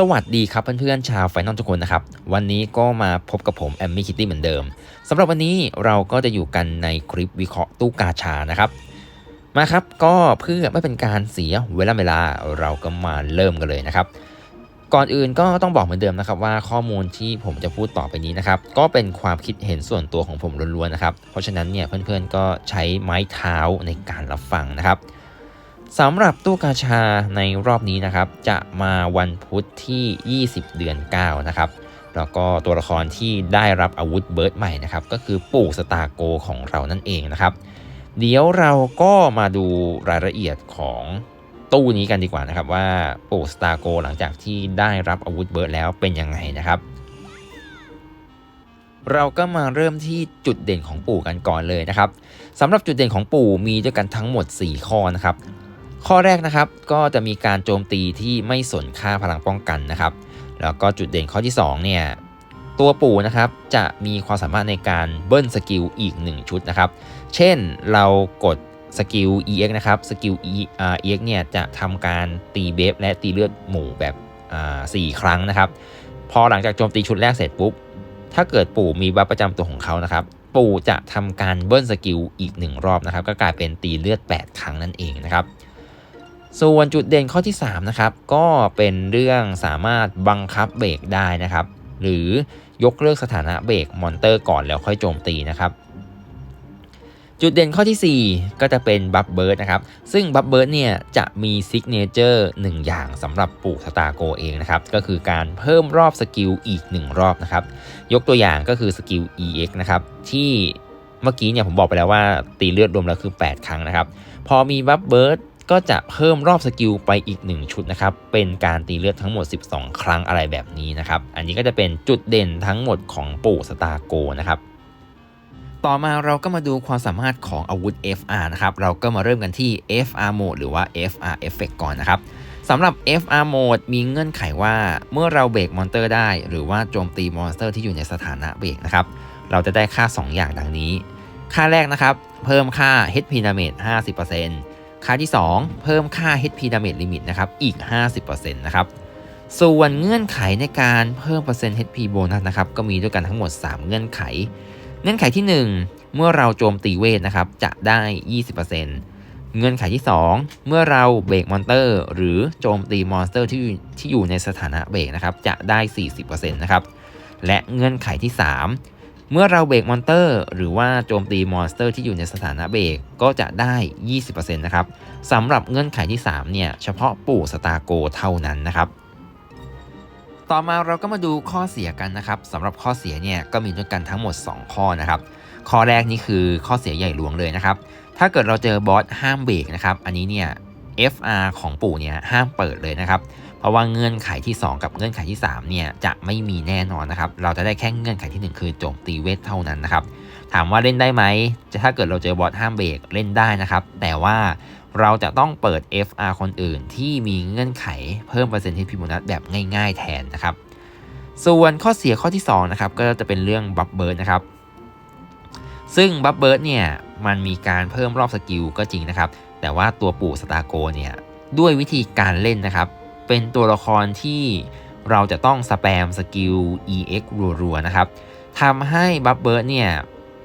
สวัสดีครับเพื่อนๆชาวไฟนอลทุกคนนะครับ วันนี้ก็มาพบกับผมแอมมี่คิตตี้เหมือนเดิมสำหรับวันนี้เราก็จะอยู่กันในคลิปวิเคราะห์ตู้กาชานะครับ มาครับก็เพื่อไม่เป็นการเสียเวลาเวลาเราก็มาเริ่มกันเลยนะครับ ก่อนอื่นก็ต้องบอกเหมือนเดิมนะครับ ว่าข้อมูลที่ผมจะพูดต่อไปนี้นะครับ ก็เป็นความคิดเห็นส่วนตัวของผมล้วนๆนะครับ เพราะฉะนั้นเนี่ยเพื่อนๆก็ใช้ไม้เท้าในการรับฟังนะครับ สำหรับตู้กาชาในรอบนี้นะครับ จะมาวันพุธที่ 20 เดือน 9 นะครับ แล้วก็ตัวละครที่ได้รับอาวุธเบิร์ดใหม่นะครับ ก็คือปู่สตาร์โกของเรานั่นเองนะครับ เดี๋ยวเราก็มาดูรายละเอียดของตู้นี้กันดีกว่านะครับ ว่าปู่สตาร์โกหลังจากที่ได้รับอาวุธเบิร์ดแล้วเป็นยังไงนะครับเราก็มาเริ่มที่จุดเด่นของปู่กันก่อนเลยนะครับสำหรับจุดเด่นของปู่มีด้วยกันทั้งหมด 4 ข้อนะครับ ข้อแรกนะครับก็จะมีการโจมตีที่ไม่สนค่าพลังป้องกันนะครับ แล้วก็จุดเด่นข้อที่2เนี่ยตัวปู่นะครับจะมีความสามารถในการเบิ้ลสกิลอีก 1 ชุดนะครับ เช่นเรากดสกิล EX นะครับสกิล EX เนี่ยจะทำการตีเบฟและตีเลือดหมู่แบบสี่ครั้งนะครับ พอหลังจากโจมตีชุดแรกเสร็จปุ๊บ ถ้าเกิดปู่มีบัฟประจำตัวของเขานะครับ ปู่จะทำการเบิ้ลสกิลอีก 1 รอบนะครับ ก็กลายเป็นตีเลือด 8 ครั้งนั่นเองนะครับ ส่วนจุดเด่นข้อที่ 3 นะครับ ก็เป็นเรื่องสามารถบังคับเบรกได้นะครับ หรือยกเลิกสถานะเบรกมอนเตอร์ก่อนแล้วค่อยโจมตีนะครับ จุดเด่นข้อที่ 4 ก็จะเป็นบัฟเบิร์ดนะครับ ซึ่งบัฟเบิร์ดเนี่ยจะมีซิกเนเจอร์1อย่างสำหรับปู่สตาโกเองนะครับ ก็คือการเพิ่มรอบสกิลอีก 1 รอบนะครับ ยกตัวอย่างก็คือสกิล EX นะครับ ที่เมื่อกี้เนี่ยผมบอกไปแล้วว่าตีเลือดรวมแล้วคือ 8 ครั้งนะครับ พอมีบัฟเบิร์ด ก็จะเพิ่มรอบสกิลไปอีก 1 ชุดนะครับ เป็นการตีเลือดทั้งหมด 12 ครั้งอะไรแบบนี้นะครับ อันนี้ก็จะเป็นจุดเด่นทั้งหมดของปู่สตาร์โกนะครับ ต่อมาเราก็มาดูความสามารถของอาวุธ FR นะครับ เราก็มาเริ่มกันที่ FR Mode หรือว่า FR Effect ก่อนนะครับสำหรับ FR Mode มีเงื่อนไขว่าเมื่อเราเบรกมอนเตอร์ได้ หรือว่าโจมตีมอนสเตอร์ที่อยู่ในสถานะเบรกนะครับ เราจะได้ค่า 2 อย่างดังนี้ ค่าแรกนะครับ เพิ่มค่า HP Damage 50% ค่าที่ 2 เพิ่มค่า HP Damage Limit นะครับ อีก 50%นะครับ ส่วนเงื่อนไขในการเพิ่มเปอร์เซ็นต์ HP โบนัสนะครับ ก็มีด้วยกันทั้งหมด 3 เงื่อนไข เงื่อนไขที่ 1 เมื่อเราโจมตีเวทนะครับ จะได้ 20%เงื่อนไขที่ 2 เมื่อเราเบรกมอนเตอร์ หรือโจมตีมอนสเตอร์ที่ที่อยู่ในสถานะเบรกนะครับ จะได้ 40%นะครับ และเงื่อนไขที่ 3 เมื่อเราเบรกมอนเตอร์ หรือว่าโจมตีมอนสเตอร์ที่อยู่ในสถานะเบรกก็จะได้ 20%นะครับสำหรับเงื่อนไขที่ 3 เนี่ย เฉพาะปู่สตาร์โกเท่านั้นนะครับ ต่อมาเราก็มาดูข้อเสียกันนะครับสำหรับข้อเสียเนี่ยก็มีด้วยกันทั้งหมด 2 ข้อนะครับ ข้อแรกนี่คือข้อเสียใหญ่หลวงเลยนะครับ ถ้าเกิดเราเจอบอสห้ามเบรกนะครับ อันนี้เนี่ย FR ของปู่เนี่ยห้ามเปิดเลยนะครับ ราะว่าเงื่อนไขที่ 2 กับเงื่อนไขที่3เนี่ยจะไม่มีแน่นอนนะครับ เราจะได้แค่เงื่อนไขที่ 1 คือโจมตีเวทเท่านั้นนะครับ ถามว่าเล่นได้ไหม จะถ้าเกิดเราเจอบอสห้ามเบรกเล่นได้นะครับ แต่ว่าเราจะต้องเปิด FR คนอื่นที่มีเงื่อนไขเพิ่มเปอร์เซ็นต์ที่พิมพ์นัสแบบง่าย ๆ แทนนะครับ ส่วนข้อเสียข้อที่2นะครับก็จะเป็นเรื่องบัฟเบิร์ดนะครับ ซึ่งบัฟเบิร์ดเนี่ยมันมีการเพิ่มรอบสกิลก็จริงนะครับ แต่ว่าตัวปู่สตาร์โกเนี่ยด้วยวิธีการเล่นนะครับ เป็นตัวละครที่เราจะต้องสแปมสกิล EX รัวๆนะครับทำให้บัฟเบิร์ดเนี่ย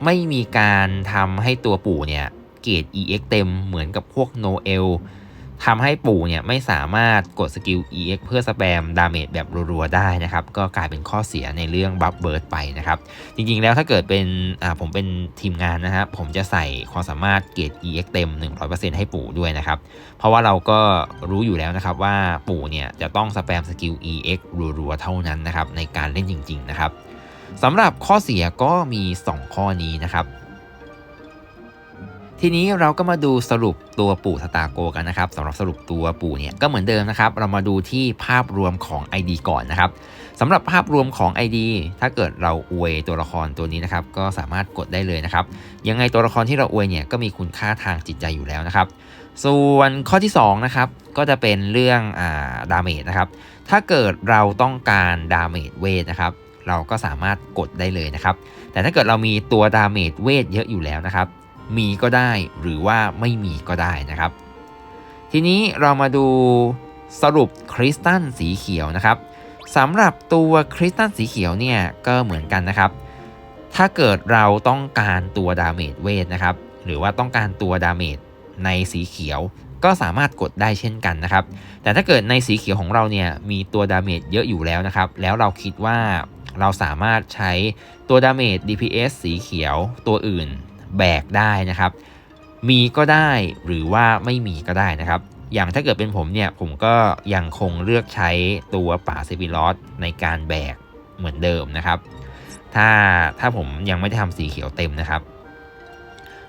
ไม่มีการทำให้ตัวปู่เนี่ยเกรด EX เต็มเหมือนกับพวกโนเอล ทำให้ปู่เนี่ยไม่สามารถกดสกิล EX เพื่อสแปมดาเมจแบบรัวๆได้นะครับ ก็กลายเป็นข้อเสียในเรื่องบัฟเบิร์ดไปนะครับ จริงๆแล้วถ้าเกิดเป็นอ่าผมเป็นทีมงานนะครับ ผมจะใส่ความสามารถเกรด EX เต็ม 100%ให้ปู่ด้วยนะครับ เพราะว่าเราก็รู้อยู่แล้วนะครับว่าปู่เนี่ยจะต้องสแปมสกิล EX รัวๆเท่านั้นนะครับในการเล่นจริง ๆ นะครับสำหรับข้อเสียก็มี 2 ข้อนี้นะครับ ทีนี้เราก็มาดูสรุปตัวปู่สตาร์โกกันนะครับสำหรับสรุปตัวปู่เนี่ยก็เหมือนเดิมนะครับ เรามาดูที่ภาพรวมของ ID ก่อนนะครับสำหรับภาพรวมของ ID ถ้าเกิดเราอวยตัวละครตัวนี้นะครับ ก็สามารถกดได้เลยนะครับ ยังไงตัวละครที่เราอวยเนี่ยก็มีคุณค่าทางจิตใจอยู่แล้วนะครับ ส่วนข้อที่2นะครับก็จะเป็นเรื่องอ่าดาเมจนะครับ ถ้าเกิดเราต้องการดาเมจเวทนะครับ เราก็สามารถกดได้เลยนะครับ แต่ถ้าเกิดเรามีตัวดาเมจเวทเยอะอยู่แล้วนะครับ มีก็ได้หรือว่าไม่มีก็ได้นะครับ ทีนี้เรามาดูสรุปคริสตัลสีเขียวนะครับสำหรับตัวคริสตัลสีเขียวเนี่ยก็เหมือนกันนะครับ ถ้าเกิดเราต้องการตัวดาเมจเวทนะครับ หรือว่าต้องการตัวดาเมจในสีเขียวก็สามารถกดได้เช่นกันนะครับ แต่ถ้าเกิดในสีเขียวของเราเนี่ยมีตัวดาเมจเยอะอยู่แล้วนะครับ แล้วเราคิดว่าเราสามารถใช้ตัวดาเมจ DPS สีเขียวตัวอื่น แบกได้นะครับ มีก็ได้หรือว่าไม่มีก็ได้นะครับ อย่างถ้าเกิดเป็นผมเนี่ยผมก็ยังคงเลือกใช้ตัวป่าเซฟิลอสในการแบกเหมือนเดิมนะครับ ถ้าถ้าผมยังไม่ได้ทำสีเขียวเต็มนะครับ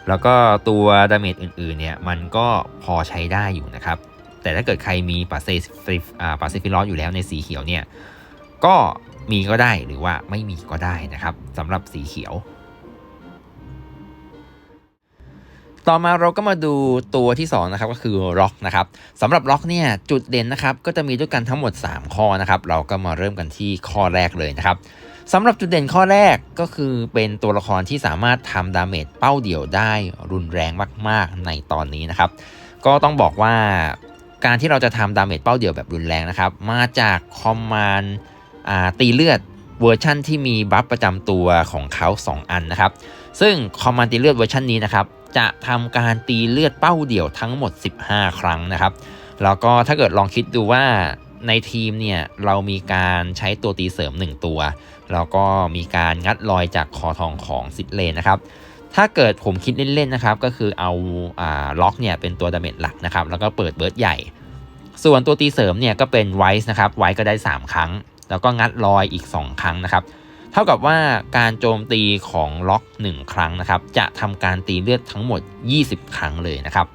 แล้วก็ตัวดาเมจอื่นๆเนี่ยมันก็พอใช้ได้อยู่นะครับ แต่ถ้าเกิดใครมีปาเซฟิอ่าป่าเซฟิลอสอยู่แล้วในสีเขียวเนี่ยก็มีก็ได้หรือว่าไม่มีก็ได้นะครับสำหรับสีเขียว ต่อมาเราก็มาดูตัวที่2นะครับก็คือล็อกนะครับสำหรับล็อกเนี่ยจุดเด่นนะครับก็จะมีด้วยกันทั้งหมด 3 ข้อนะครับเราก็มาเริ่มกันที่ข้อแรกเลยนะครับสำหรับจุดเด่นข้อแรกก็คือเป็นตัวละครที่สามารถทำดาเมจเป้าเดี่ยวได้รุนแรงมาก ๆ ในตอนนี้นะครับ ก็ต้องบอกว่าการที่เราจะทำดาเมจเป้าเดี่ยวแบบรุนแรงนะครับ มาจากคอมมานด์ตีเลือดเวอร์ชั่นที่มีบัฟประจำตัวของเขา 2 อันนะครับ ซึ่งคอมมานด์ตีเลือดเวอร์ชันนี้นะครับ จะทำการตีเลือดเป้าเดี่ยวทั้งหมด 15 ครั้งนะครับ แล้วก็ถ้าเกิดลองคิดดูว่าในทีมเนี่ยเรามีการใช้ตัวตีเสริม 1 ตัว แล้วก็มีการงัดลอยจากคอทองของซิดเลนนะครับถ้าเกิดผมคิดเล่นๆนะครับก็คือเอาอ่าล็อกเนี่ยเป็นตัวดาเมจหลักนะครับแล้วก็เปิดเบิร์ดใหญ่ ส่วนตัวตีเสริมเนี่ยก็เป็นไวส์นะครับไวส์ก็ได้ 3 ครั้ง แล้วก็งัดลอยอีก 2 ครั้งนะครับ เท่ากับว่าการโจมตีของล็อก1 ครั้งนะครับ จะทำการตีเลือดทั้งหมด 20 ครั้งเลยนะครับ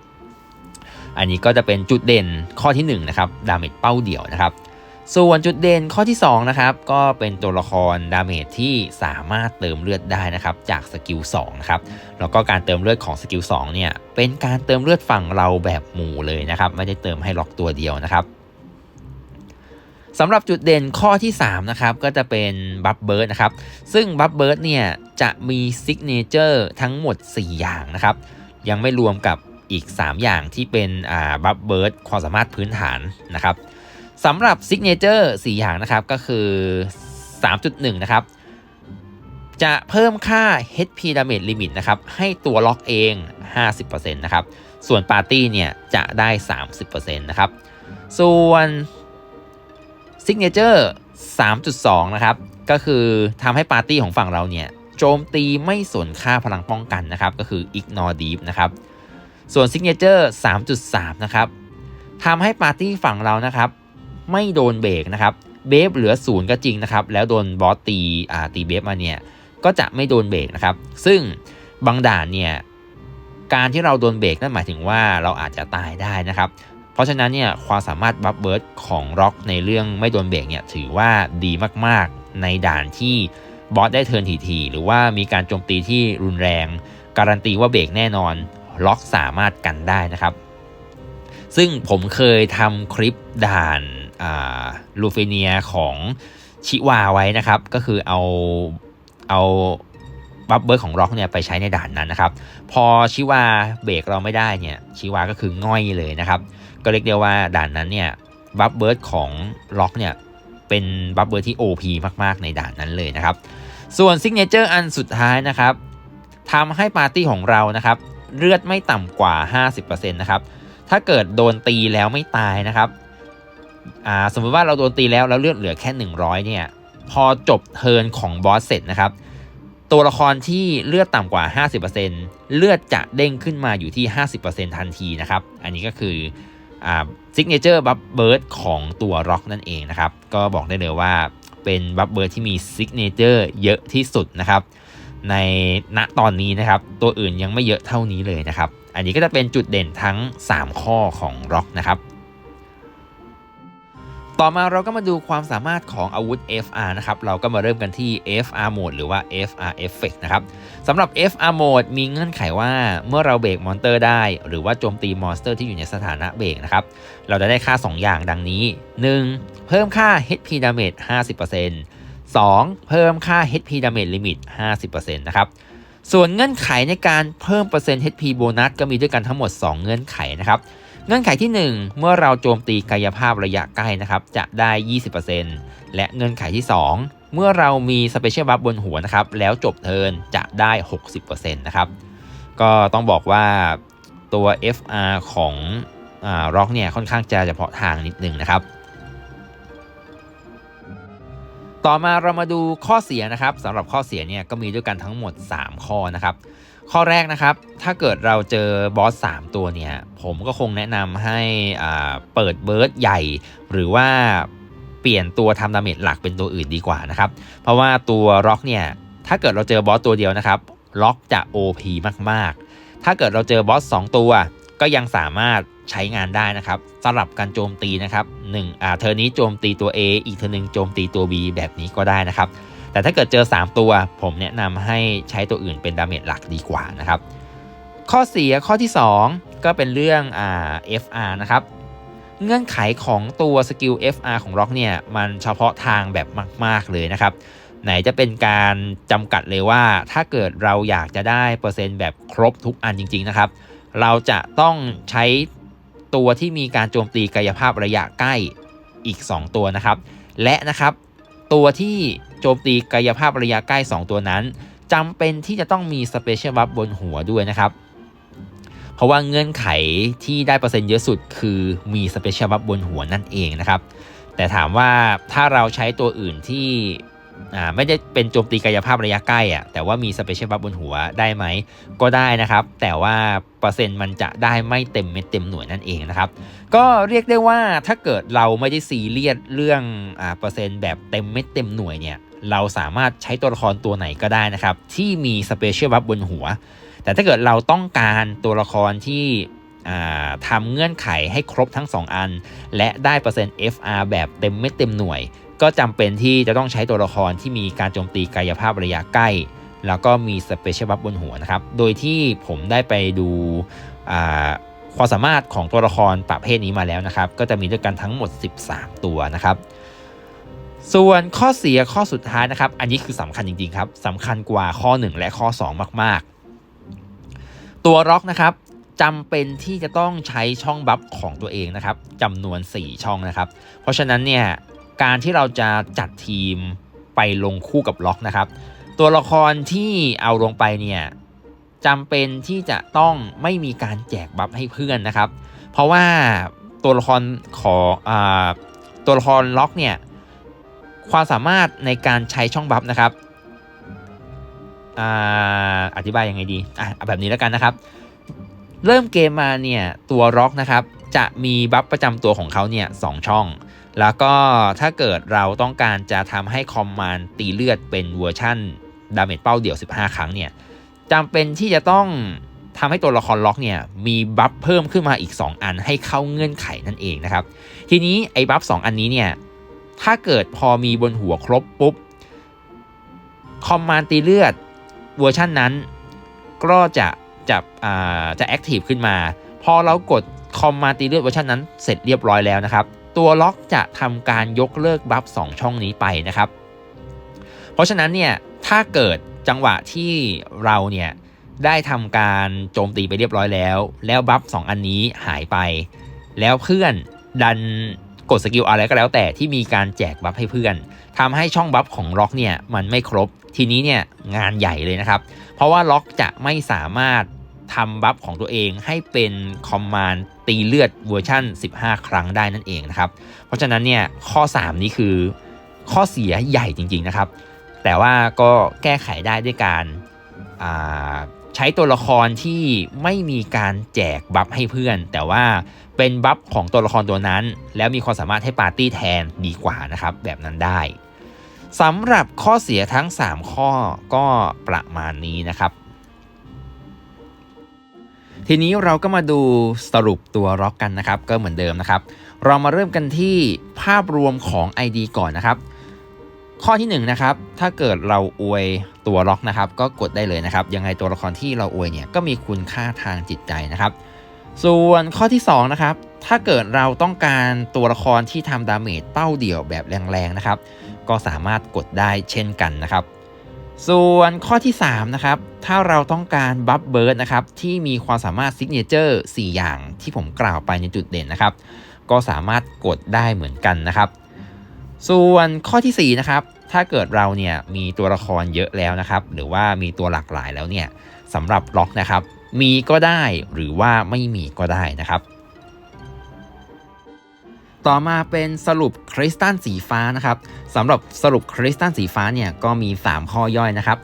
อันนี้ก็จะเป็นจุดเด่นข้อที่1นะครับดาเมจเป้าเดี่ยวนะครับ ส่วนจุดเด่นข้อที่2นะครับก็เป็นตัวละครดาเมจที่สามารถเติมเลือดได้นะครับจากสกิล2นะครับแล้วก็การเติมเลือดของสกิล2เนี่ยเป็นการเติมเลือดฝั่งเราแบบหมู่เลยนะครับไม่ได้เติมให้ล็อกตัวเดียวนะครับ สำหรับจุดเด่นข้อที่3นะครับก็จะเป็นบัฟเบิร์ดนะครับซึ่งบัฟเบิร์ดเนี่ยจะมีซิกเนเจอร์ทั้งหมด 4 อย่างนะครับ ยังไม่รวมกับอีก 3 อย่างที่เป็นอ่าบัฟเบิร์ดความสามารถพื้นฐานนะครับสำหรับซิกเนเจอร์4อย่างนะครับก็คือ 3.1 นะครับ จะเพิ่มค่า HP damage limit นะครับให้ตัวล็อกเอง 50%นะครับ ส่วนปาร์ตี้เนี่ยจะได้ 30%นะครับ ส่วน Signature 3.2 นะครับ ก็คือทำให้ปาร์ตี้ของฝั่งเราเนี่ยโจมตีไม่สนค่าพลังป้องกันนะครับ ก็คือ Ignore Deep นะครับ ส่วน Signature 3.3 นะครับทำให้ปาร์ตี้ฝั่งเรานะครับ ไม่โดนเบรกนะครับ เบฟเหลือศูนย์ก็จริงนะครับ แล้วโดนบอสตีอ่าตีเบฟมาเนี่ย ก็จะไม่โดนเบรกนะครับ ซึ่งบางด่านเนี่ย การที่เราโดนเบรกนั่นหมายถึงว่าเราอาจจะตายได้นะครับ เพราะฉะนั้นเนี่ยความสามารถบัฟเบิร์ดของร็อกในเรื่องไม่โดนเบรกเนี่ยถือว่าดีมากๆ ในด่านที่บอสได้เทิร์นทีๆหรือว่ามีการโจมตีที่รุนแรง การันตีว่าเบรกแน่นอนล็อกสามารถกันได้นะครับ ซึ่งผมเคยทำคลิปด่านลูเฟเนียของชิวาไว้นะครับ ก็คือเอาเอาบัฟเบิร์ของล็อกเนี่ยไปใช้ในด่านนั้นนะครับ พอชิวาเบรกเราไม่ได้เนี่ยชิวาก็คือง่อยเลยนะครับ ก็เรียกได้ว่าด่านนั้นเนี่ยบัฟเบิร์ดของล็อกเนี่ยเป็นบัฟเบิร์ดที่ OP มาก ๆ ในด่านนั้นเลยนะครับ ส่วนซิกเนเจอร์อันสุดท้ายนะครับทำให้ปาร์ตี้ของเรานะครับเลือดไม่ต่ำกว่า 50%นะครับถ้าเกิดโดนตีแล้วไม่ตายนะครับสมมติว่าเราโดนตีแล้วแล้วเลือดเหลือแค่ 100เนี่ยพอจบเทิร์นของบอสเสร็จนะครับตัวละครที่เลือดต่ำกว่า 50%เลือดจะเด้งขึ้นมาอยู่ที่ 50%ทันทีนะครับ อันนี้ก็คือ ซิกเนเจอร์บัฟเบิร์ดของตัวร็อกนั่นเองนะครับ ก็บอกได้เลยว่าเป็นบัฟเบิร์ดที่มีซิกเนเจอร์เยอะที่สุดนะครับ ในณตอนนี้นะครับ ตัวอื่นยังไม่เยอะเท่านี้เลยนะครับ อันนี้ก็จะเป็นจุดเด่นทั้ง 3 ข้อของร็อกนะครับ ต่อมาเราก็มาดูความสามารถของอาวุธ FR นะครับ เราก็มาเริ่มกันที่ FR Mode หรือว่า FR Effect นะครับสำหรับ FR Mode มีเงื่อนไขว่าเมื่อเราเบรกมอนเตอร์ได้ หรือว่าโจมตีมอนสเตอร์ที่อยู่ในสถานะเบรกนะครับ เราจะได้ค่า 2 อย่างดังนี้ 1. เพิ่มค่า HP Damage 50% 2. เพิ่มค่า HP Damage Limit 50%นะครับส่วนเงื่อนไขในการเพิ่มเปอร์เซ็นต์ HP โบนัสก็มีด้วยกันทั้งหมด 2 เงื่อนไขนะครับ เงื่อนไขที่ 1 เมื่อเราโจมตีกายภาพระยะใกล้นะครับ จะได้ 20%และเงื่อนไขที่ 2 เมื่อเรามีสเปเชียลบัฟบนหัวนะครับ แล้วจบเทินจะได้ 60%นะครับ ก็ต้องบอกว่าตัว FR ของร็อกเนี่ยค่อนข้างจะเฉพาะทางนิดนึงนะครับ ต่อมาเรามาดูข้อเสียนะครับสำหรับข้อเสียเนี่ยก็มีด้วยกันทั้งหมด 3 ข้อนะครับ ข้อแรกนะครับ ถ้าเกิดเราเจอบอส 3 ตัวเนี่ย ผมก็คงแนะนำให้เปิดเบิร์ดใหญ่ หรือว่าเปลี่ยนตัวทำดาเมจหลักเป็นตัวอื่นดีกว่านะครับ เพราะว่าตัวล็อกเนี่ย ถ้าเกิดเราเจอบอสตัวเดียวนะครับล็อกจะ OP มากๆ ถ้าเกิดเราเจอบอส 2 ตัว ก็ยังสามารถใช้งานได้นะครับสำหรับการโจมตีนะครับหนึ่งอ่าเธอนี้โจมตีตัว A อีกเธอหนึ่งโจมตีตัว B แบบนี้ก็ได้นะครับ แต่ถ้าเกิดเจอ 3 ตัวผมแนะนำให้ใช้ตัวอื่นเป็นดาเมจหลักดีกว่านะครับ ข้อเสียข้อที่ 2 ก็เป็นเรื่องอ่า FR นะครับ เงื่อนไขของตัวสกิล FR ของล็อกเนี่ย มันเฉพาะทางแบบมาก ๆ เลยนะครับ ไหนจะเป็นการจำกัดเลยว่า ถ้าเกิดเราอยากจะได้เปอร์เซ็นต์แบบครบทุกอันจริง ๆ นะครับ เราจะต้องใช้ตัวที่มีการโจมตีกายภาพระยะใกล้อีก 2 ตัวนะครับ และนะครับตัวที่ โจมตีกายภาพระยะใกล้ 2 ตัวนั้นจำเป็นที่จะต้องมีสเปเชียลบัฟบนหัวด้วยนะครับ เพราะว่าเงื่อนไขที่ได้เปอร์เซ็นต์เยอะสุดคือมีสเปเชียลบัฟบนหัวนั่นเองนะครับ แต่ถามว่าถ้าเราใช้ตัวอื่นที่ไม่ได้เป็นโจมตีกายภาพระยะใกล้อะแต่ว่ามีสเปเชียลบัฟบนหัวได้ไหม ก็ได้นะครับ แต่ว่าเปอร์เซ็นต์มันจะได้ไม่เต็มเม็ดเต็มหน่วยนั่นเองนะครับ ก็เรียกได้ว่าถ้าเกิดเราไม่ได้ซีเรียสเรื่องอเปอร์เซ็นต์แบบเต็มเม็ดเต็มหน่วยเนี่ย เราสามารถใช้ตัวละครตัวไหนก็ได้นะครับ ที่มีสเปเชียลบัฟบนหัว แต่ถ้าเกิดเราต้องการตัวละครที่ทำเงื่อนไขให้ครบทั้ง 2 อัน และได้เปอร์เซ็นต์ FR แบบเต็มเม็ดเต็มหน่วย ก็จำเป็นที่จะต้องใช้ตัวละครที่มีการโจมตีกายภาพระยะใกล้ แล้วก็มีสเปเชียลบัฟบนหัวนะครับ โดยที่ผมได้ไปดูความสามารถของตัวละครประเภทนี้มาแล้วนะครับ ก็จะมีด้วยกันทั้งหมด 13 ตัวนะครับ ส่วนข้อเสียข้อสุดท้ายนะครับ อันนี้คือสำคัญจริงๆครับสำคัญกว่าข้อ 1 และข้อ 2 มากๆ ตัวร็อกนะครับจำเป็นที่จะต้องใช้ช่องบัฟของตัวเองนะครับจำนวน 4 ช่องนะครับ เพราะฉะนั้นเนี่ยการที่เราจะจัดทีมไปลงคู่กับล็อกนะครับ ตัวละครที่เอาลงไปเนี่ยจำเป็นที่จะต้องไม่มีการแจกบัฟให้เพื่อนนะครับ เพราะว่าตัวละครขออตัวละครล็อกเนี่ย ความสามารถในการใช้ช่องบัฟนะครับอธิบายยังไงดีอะแบบนี้แล้วกันนะครับ เริ่มเกมมาเนี่ยตัวล็อกนะครับจะมีบัฟประจำตัวของเขาเนี่ยสช่อง แล้วก็ถ้าเกิดเราต้องการจะทำให้คอมมานด์ตีเลือดเป็นเวอร์ชั่นดาเมจเป้าเดี่ยว 15 ครั้งเนี่ยจำเป็นที่จะต้องทำให้ตัวละครล็อกเนี่ยมีบัฟเพิ่มขึ้นมาอีก 2 อันให้เข้าเงื่อนไขนั่นเองนะครับ ทีนี้ไอ้บัฟ2อันนี้เนี่ย ถ้าเกิดพอมีบนหัวครบปุ๊บคอมมานด์ตีเลือดเวอร์ชันนั้น ก็จะจะอ่าจะแอคทีฟขึ้นมา พอเรากดคอมมานด์ตีเลือดเวอร์ชันนั้นเสร็จเรียบร้อยแล้วนะครับ ตัวล็อกจะทำการยกเลิกบัฟ2ช่องนี้ไปนะครับ เพราะฉะนั้นเนี่ยถ้าเกิดจังหวะที่เราเนี่ยได้ทำการโจมตีไปเรียบร้อยแล้ว แล้วบัฟ2อันนี้หายไป แล้วเพื่อนดัน กดสกิลอะไรก็แล้วแต่ที่มีการแจกบัฟให้เพื่อนทำให้ช่องบัฟของล็อกเนี่ยมันไม่ครบ ทีนี้เนี่ยงานใหญ่เลยนะครับ เพราะว่าล็อกจะไม่สามารถทำบัฟของตัวเองให้เป็นคอมมานด์ตีเลือดเวอร์ชั่น 15 ครั้งได้นั่นเองนะครับ เพราะฉะนั้นเนี่ยข้อ 3 นี้คือข้อเสียใหญ่จริง ๆนะครับ แต่ว่าก็แก้ไขได้ด้วยการ ใช้ตัวละครที่ไม่มีการแจกบัฟให้เพื่อน แต่ว่าเป็นบัฟของตัวละครตัวนั้น แล้วมีความสามารถให้ปาร์ตี้แทนดีกว่านะครับ แบบนั้นได้สำหรับข้อเสียทั้ง 3 ข้อก็ประมาณนี้นะครับ ทีนี้เราก็มาดูสรุปตัวร็อกกันนะครับ ก็เหมือนเดิมนะครับ เรามาเริ่มกันที่ภาพรวมของ ID ก่อนนะครับ ข้อที่1นนะครับ ถ้าเกิดเราอวยตัวล็อกนะครับ ก็กดได้เลยนะครับ ยังไงตัวละครที่เราอวยเนี่ยก็มีคุณค่าทางจิตใจนะครับ ส่วนข้อที่2นะครับ ถ้าเกิดเราต้องการตัวละครที่ทำดาเมจเป้าเดี่ยวแบบแรงๆนะครับ ก็สามารถกดได้เช่นกันนะครับ ส่วนข้อที่3นะครับถ้าเราต้องการบัฟเบิร์ดนะครับที่มีความสามารถซิกเนเจอร์4อย่างที่ผมกล่าวไปในจุดเด่นนะครับ ก็สามารถกดได้เหมือนกันนะครับ ส่วนข้อที่ 4 นะครับ ถ้าเกิดเราเนี่ยมีตัวละครเยอะแล้วนะครับ หรือว่ามีตัวหลากหลายแล้วเนี่ยสำหรับล็อกนะครับ มีก็ได้หรือว่าไม่มีก็ได้นะครับ ต่อมาเป็นสรุปคริสตัลสีฟ้านะครับสำหรับสรุปคริสตัลสีฟ้าเนี่ยก็มี 3 ข้อย่อยนะครับ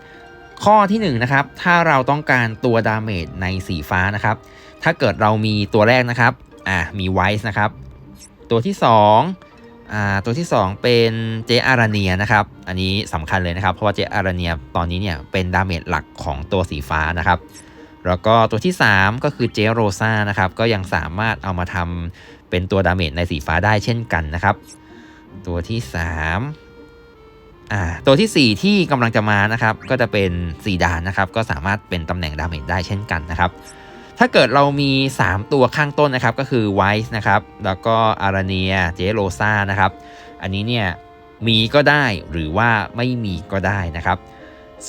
ข้อที่1นงนะครับ ถ้าเราต้องการตัวดาเมจในสีฟ้านะครับ ถ้าเกิดเรามีตัวแรกนะครับ อ่ามีไวส์นะครับ ตัวที่2อ่า ตัวที่ 2 เป็นเจอาราเนียนะครับ อันนี้สำคัญเลยนะครับ เพราะว่าเจอาราเนียตอนนี้เนี่ยเป็นดาเมจหลักของตัวสีฟ้านะครับ แล้วก็ตัวที่ 3 ก็คือเจโรซานะครับ ก็ยังสามารถเอามาทำเป็นตัวดาเมจในสีฟ้าได้เช่นกันนะครับ ตัวที่3อ่าตัวทีสี่4 ที่กำลังจะมานะครับ ก็จะเป็นสีดานนะครับ ก็สามารถเป็นตำแหน่งดาเมจได้เช่นกันนะครับ ถ้าเกิดเรามี 3 ตัวข้างต้นนะครับ ก็คือไวส์นะครับ แล้วก็อาราเนียเจโรซานะครับ อันนี้เนี่ยมีก็ได้หรือว่าไม่มีก็ได้นะครับ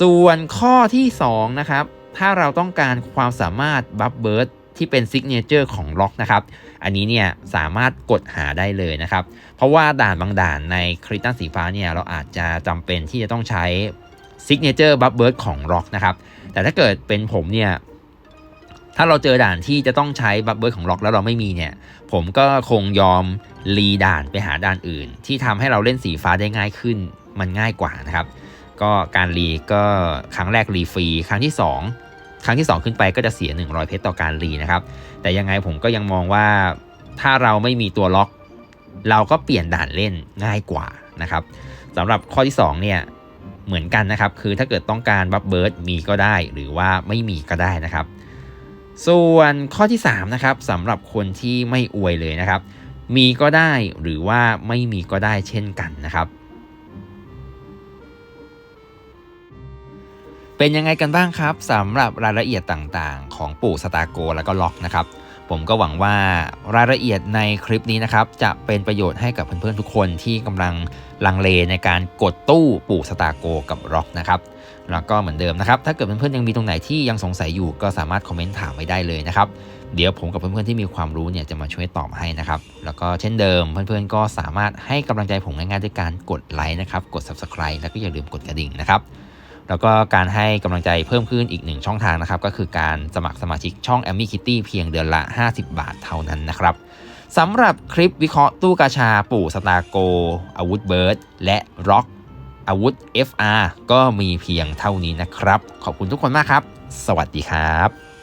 ส่วนข้อที่ 2 นะครับ ถ้าเราต้องการความสามารถบัฟเบิร์ดที่เป็นซิกเนเจอร์ของล็อกนะครับ อันนี้เนี่ยสามารถกดหาได้เลยนะครับ เพราะว่าด่านบางด่านในคริสตัลสีฟ้าเนี่ยเราอาจจะจำเป็นที่จะต้องใช้ซิกเนเจอร์บัฟเบิร์ดของล็อกนะครับ แต่ถ้าเกิดเป็นผมเนี่ย ถ้าเราเจอด่านที่จะต้องใช้บัฟเบิร์ดของล็อกแล้วเราไม่มีเนี่ย ผมก็คงยอมรีด่านไปหาด่านอื่น ที่ทำให้เราเล่นสีฟ้าได้ง่ายขึ้น มันง่ายกว่านะครับ ก็การรีก็ครั้งแรกรีฟรีครั้งที่ 2 ครั้งที่ 2 ขึ้นไปก็จะเสีย 100 เพชรต่อการรีนะครับ แต่ยังไงผมก็ยังมองว่าถ้าเราไม่มีตัวล็อก เราก็เปลี่ยนด่านเล่นง่ายกว่านะครับสำหรับข้อที่2เนี่ยเหมือนกันนะครับ คือถ้าเกิดต้องการบัฟเบิร์ดมีก็ได้ หรือว่าไม่มีก็ได้นะครับ ส่วนข้อที่3นะครับสำหรับคนที่ไม่อวยเลยนะครับ มีก็ได้หรือว่าไม่มีก็ได้เช่นกันนะครับ เป็นยังไงกันบ้างครับสำหรับรายละเอียดต่างๆ ของปู่สตาร์โกแล้วก็ล็อกนะครับผมก็หวังว่ารายละเอียดในคลิปนี้นะครับ จะเป็นประโยชน์ให้กับเพื่อนๆทุกคนที่กำลังลังเลในการกดตู้ปู่สตาร์โกกับล็อกนะครับ แล้วก็เหมือนเดิมนะครับ ถ้าเกิดเพื่อนๆยังมีตรงไหนที่ยังสงสัยอยู่ก็สามารถคอมเมนต์ถามไว้ได้เลยนะครับ เดี๋ยวผมกับเพื่อนๆที่มีความรู้เนี่ยจะมาช่วยตอบให้นะครับ แล้วก็เช่นเดิมเพื่อนๆก็สามารถให้กำลังใจผมง่ายๆด้วยการกดไลค์นะครับ กด subscribe แล้วก็อย่าลืมกดกระดิ่งนะครับ แล้วก็การให้กำลังใจเพิ่มขึ้นอีกหนึ่งช่องทางนะครับ ก็คือการสมัครสมาชิกช่อง a m มี่คิตตี้เพียงเดือนละ 50 บาทเท่านั้นนะครับสำหรับคลิปวิเคราะห์ตู้กาชาปู่สตาร์โก อาวุธเบิร์ด และร็อก อาวุธ FR ก็มีเพียงเท่านี้นะครับ ขอบคุณทุกคนมากครับ สวัสดีครับ